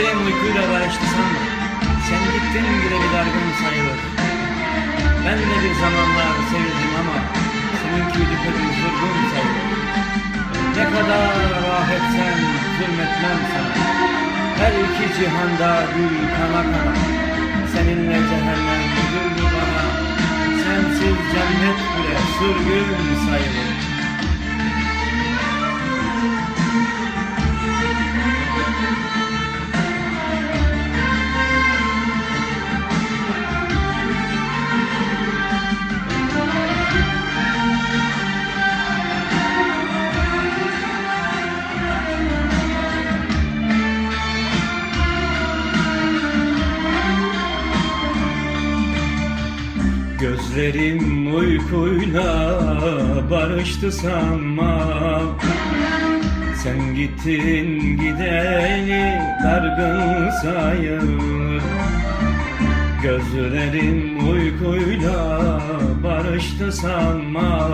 Gözlerim uykuyla barıştı sanma Sen gittin gideli dargın sayılır Ben de bir zamanlar sevildim ama Seninki düpedüz vurgun sayılır Ne kadar ah etsen zulmetmem sana. Her iki cihanda gül kana kana. Seninle cehennem güldü bana. Sensiz cennet bile sürgün sayılır Gözlerim uykuyla barıştı sanma. Sen gittin gideli dargın sayılır Gözlerim uykuyla barıştı sanma.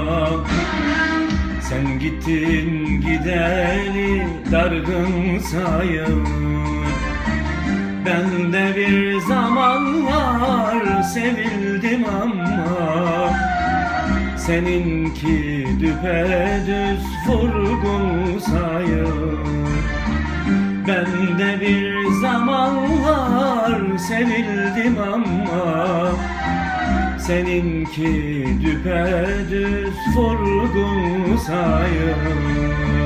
Sen gittin gideli dargın sayılır ben de bir zamanlar sevildim ama Seninki düpedüz vurgun sayır Ben de bir zamanlar sevildim ama Seninki düpedüz vurgun sayır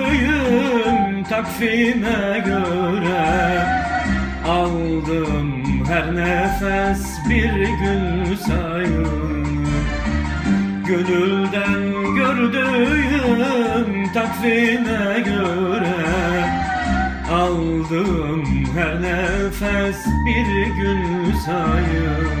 takvime göre Aldım her nefes bir gün sayın. Gönülden gördüğüm takvime göre Aldım her nefes bir gün sayın